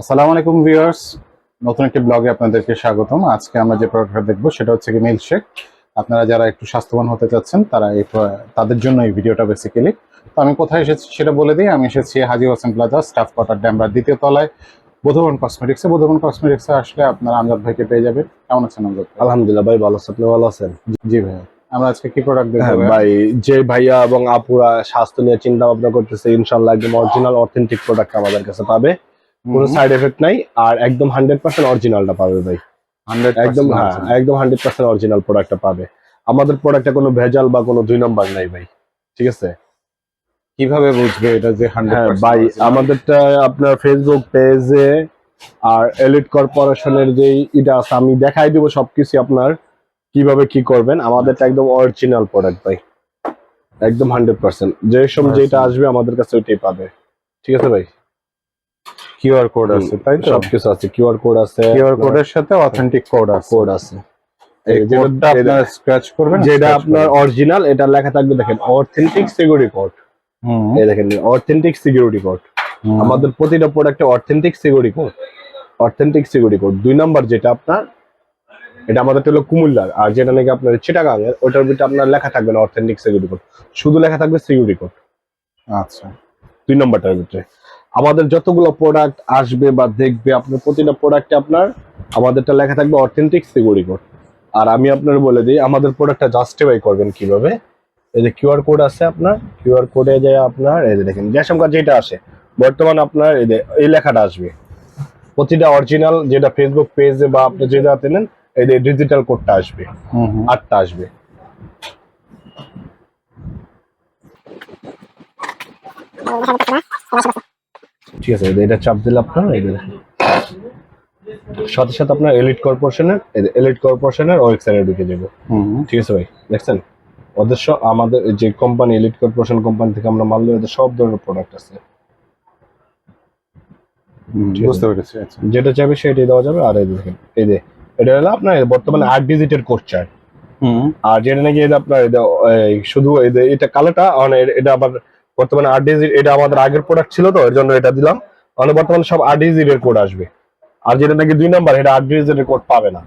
আসসালামু আলাইকুম ভিউয়ার্স। নতুন একটি ব্লগে আপনাদেরকে স্বাগতম। আজকে আমরা যে প্রোডাক্টটা দেখব সেটা হচ্ছে কি মিল্কশেক আপনারা যারা একটু স্বাস্থ্যবান হতে চাচ্ছেন তারা এই তাদের জন্য এই ভিডিওটা বেসিক্যালি তো আমি কোথায় এসেছি সেটা বলে দিই। আমি এসেছি Haji Hossain plaza staff quarter ড্যামরার দ্বিতীয় তলায় বোধবন কসমেটিক্সে বোধবন কসমেটিক্সে আসলে আপনারা আমজাদ ভাইকে পেয়ে যাবেন। কেমন আছেন আমজাদ আলহামদুলিল্লাহ ভাই ভালো। আছি আপনি ভালো আছেন? জি ভাই আমরা আজকে কি প্রোডাক্ট দেখব হ্যাঁ ভাই যে ভাইয়া এবং আপুরা স্বাস্থ্য নিয়ে চিন্তা ভাবনা করতেছে ইনশাল্লাহ একদম অরিজিনাল অথেন্টিক প্রোডাক্ট আমাদের কাছে পাবে। কোনো সাইড এফেক্ট নাই আর একদম হান্ড্রেড পার্সেন্ট অরিজিনালটা পাবে ভাই। 100% একদম হ্যাঁ একদম হান্ড্রেড পার্সেন্ট অরিজিনাল প্রোডাক্টটা পাবে। আমাদের প্রোডাক্টে কোনো ভেজাল বা কোনো দুই নম্বর নাই ভাই ঠিক আছে? কীভাবে বুঝবে এটা যে হ্যাঁ 100% ভাই আমাদেরটা আপনার ফেসবুক পেজে আর এলিট কর্পোরেশনের যেই এটা আছে আমি দেখাই দিব সবকিছু আপনার কীভাবে কি করবেন। আমাদেরটা একদম অরিজিনাল প্রোডাক্ট ভাই। একদম হান্ড্রেড পার্সেন্ট যে সময় যেটা আসবে আমাদের কাছে ওইটাই পাবে। ঠিক আছে ভাই? কিউআর কোড আছে তাই তো? সবকিছু আছে কিউআর কোড আছে কিউআর কোডের সাথে অথেন্টিক কোড আছে। কোড আছে। কোডটা আপনারা স্ক্র্যাচ করবেন যেটা আপনার অরিজিনাল এটা লেখা থাকবে দেখেন অথেন্টিক সিকিউরিটি কোড হুম, এই দেখেন অথেন্টিক সিকিউরিটি কোড আমাদের প্রতিটা প্রোডাক্টে authentic security code authentic security code দুই নাম্বার যেটা আপনার এটা আমাদের হলো কুমিল্লার আর যেটা নাকি আপনার চিটাগাং এর ওটার ভিতরে আপনার লেখা থাকবে না অথেন্টিক সিকিউরিটি কোড শুধু লেখা থাকবে সিকিউরিটি কোড আচ্ছা। দুই নম্বরটার ভিতরে। আমাদের যতগুলো প্রোডাক্ট আসবে বা দেখবে আপনার প্রতিটা প্রোডাক্টে আপনার আমাদেরটা লেখা থাকবে অথেন্টিক সিকিউরিটি কোড আর আমি আপনার বলে দিই আমাদের প্রোডাক্টটা জাস্টিফাই করবেন কীভাবে? এই যে কিউআর কোড আছে আপনার কিউআর কোডে যায় আপনার এই যে দেখেন রেশন কার্ড যেটা আসে বর্তমান আপনার এই যে এই লেখাটা আসবে। প্রতিটা অরিজিনাল যেটা ফেসবুক পেজে বা আপনি যেটা নেন এই যে ডিজিটাল কোডটা আসবে হুম হুম। আটটা আসবে। ঠিক আছে এটা চাপ দিলে আপনার এই দেখেন। সাথে সাথে আপনার এলিট কর্পোরেশনের এলিট কর্পোরেশনের ওয়েবসাইটে ঢুকে যাব। ঠিক আছে ভাই দেখছেন? ওদের সব আমাদের যে কোম্পানি এলিট কর্পোরেশন কোম্পানি থেকে আমরা মাল ওদের সব ধরনের প্রোডাক্ট আছে। বুঝতে পেরেছি আচ্ছা। যেটা চাইবে সেটাই দেওয়া যাবে। আর এই দেখেন এই যে এটা হলো আপনার বর্তমানে আট ডিজিটের কোড চাই হুম। আর যেটা নাকি এটা আপনার এই, শুধু এই যে এটা কালোটা মানে এটা আবার বর্তমানে আট ডিজিট এটা আমাদের আগের প্রোডাক্ট ছিল তো এর জন্য এটা দিলাম। মানে বর্তমানে সব আট ডিজিটের কোড আসবে। আর যেটা নাকি দুই নাম্বার এটা আট ডিজিটের কোড পাবে না।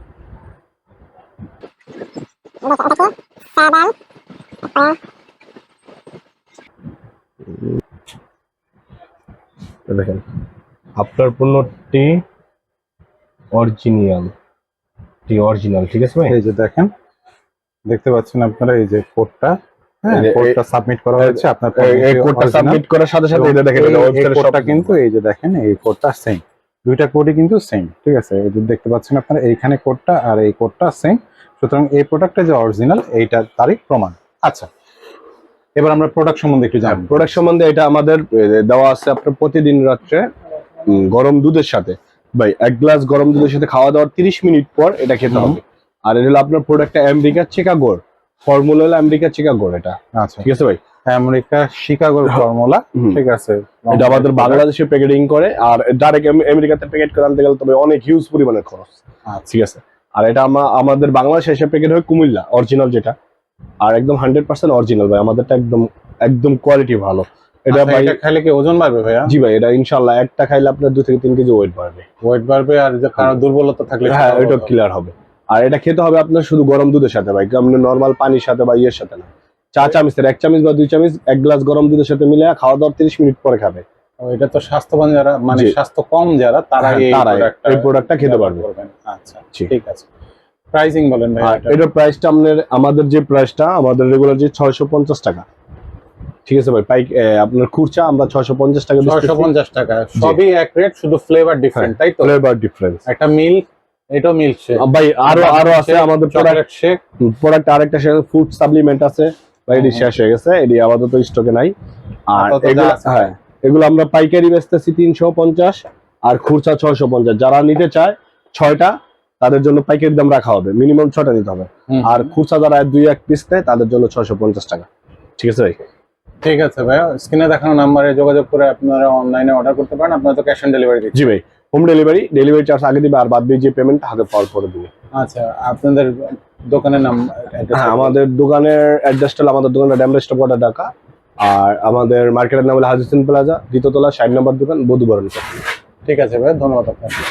দেখেন, আপনার পণ্যটি অরিজিনাল অরিজিনাল ঠিক আছে ভাই? এই যে দেখেন, দেখতে পাচ্ছেন আপনারা এই যে কোডটা কোডটা সাবমিট করা হয়েছে আপনার এই- কোডটা সাবমিট করার সাথে সাথে এটা দেখেন ওয়েবসাইটে কিন্তু এই যে দেখেন এই কোডটা সেম দুইটা কোডই কিন্তু সেম ঠিক আছে? এই যে দেখতে পাচ্ছেন আপনারা এইখানে কোডটা আর এই কোডটা সেম সুতরাং এই প্রোডাক্টটা যে অরিজিনাল এইটা তারই প্রমাণ। আচ্ছা এবার আমরা প্রোডাক্ট সম্বন্ধে একটু জানব। প্রোডাক্ট সম্বন্ধে এটা আমাদের দেওয়া আছে আপনার প্রতিদিন রাত্রে গরম দুধের সাথে। ভাই এক গ্লাস গরম দুধের সাথে খাওয়া দাওয়ার তিরিশ মিনিট পর এটা খেতে হবে। আর এটা হলো আপনার প্রোডাক্টটা আমেরিকার চিকাগোর ফর্মুলা হলো আমেরিকার চিকাগোর এটা। আচ্ছা। ঠিক আছে ভাই? আমেরিকা শিকাগোর ফর্মুলা। ঠিক আছে। এটা আমাদের বাংলাদেশে প্যাকেটিং করে আর ডাইরেক্ট আমেরিকাতে প্যাকেট করে আনতে গেলে তবে অনেক হিউজ পরিমাণের খরচ। আচ্ছা। ঠিক আছে? আর এটা আমাদের বাংলাদেশে এসে প্যাকেট হয় কুমিল্লা অরিজিনাল যেটা। আর একদম হান্ড্রেড পার্সেন্ট অরিজিনাল ভাই আমাদেরটা একদম একদম কোয়ালিটি ভালো। এটা আচ্ছা, ভাই এটা কি ওজন বাড়বে ভাইয়া? জি ভাই এটা ইনশাল্লাহ একটা খাইলে আপনার দু থেকে তিন কেজি ওয়েট বাড়বে। ওয়েট বাড়বে আর যে কারও দুর্বলতা থাকলে হ্যাঁ সেটাও ক্লিয়ার হবে। আর এটা খেতে হবে আপনার শুধু গরম দুধের সাথে ভাই। নর্মাল পানির সাথে বা ইয়ের সাথে না। চা চামিচের এক চামিচ বা দুই চামিচ এক গ্লাস গরম দুধের সাথে মিলে খাওয়া দাওয়ার তিরিশ মিনিট পরে খাবে। এটা তো স্বাস্থ্যবান যারা মানে স্বাস্থ্য কম যারা তারা হ্যাঁ, এই প্রোডাক্টটা খেতে পারবে। আচ্ছা ঠিক আছে। প্রাইসিং বলেন ভাই আর এটার প্রাইসটা আমাদের আমাদের যে প্রাইসটা আমাদের রেগুলার যে ছয়শো পঞ্চাশ টাকা। ঠিক আছে ভাই পাইক আপনার খুরচা আমরা ছয়শো পঞ্চাশ টাকা ছয়শো পঞ্চাশ টাকা। সবই এক রেট শুধু ফ্লেভার ডিফারেন্ট তাই তো? ফ্লেভার ডিফারেন্স একটা মিল্ক এটাও শেক ভাই আরও আরও আছে আমাদের প্রোডাক্ট শেক প্রোডাক্ট আরেকটা ফুড সাপ্লিমেন্ট আছে। বা এটি শেষ হয়ে গেছে এটি আপাতত স্টকে নাই। আর এগুলো হ্যাঁ এগুলো আমরা পাইকারি বেচতেছি তিনশো পঞ্চাশ আর খুচরা ছয়শো পঞ্চাশ। যারা নিতে চায় ছয়টা তাদের জন্য পাইকারি দাম রাখা হবে। মিনিমাম ছটা নিতে হবে। আর খুচরা যারা দুই এক পিস নেয় তাদের জন্য ছয়শো পঞ্চাশ টাকা। ঠিক আছে ভাই? ঠিক আছে ভাই স্ক্রিনে দেখানো নাম্বারে যোগাযোগ করে আপনারা অনলাইনে অর্ডার করতে পারেন। আপনারা তো ক্যাশ অন ডেলিভারি জি ভাই হোম ডেলিভারি ডেলিভারি চার্জ আগে দিবে আর বাদ দিয়ে যে পেমেন্ট হাতে পাওয়ার পরে দিবে। আচ্ছা আপনাদের দোকানের নাম হ্যাঁ আমাদের দোকানের অ্যাড্রেসটা হলো আমাদের দোকানের ড্যাম ড্যামরেজ কোয়ার্টার ঢাকা। আর আমাদের মার্কেটের নাম হলো হাজিসিন প্লাজা দ্বিতীয়তলা ষাট নম্বর দোকান বধুবরণ। ঠিক আছে ভাই ধন্যবাদ আপনাকে।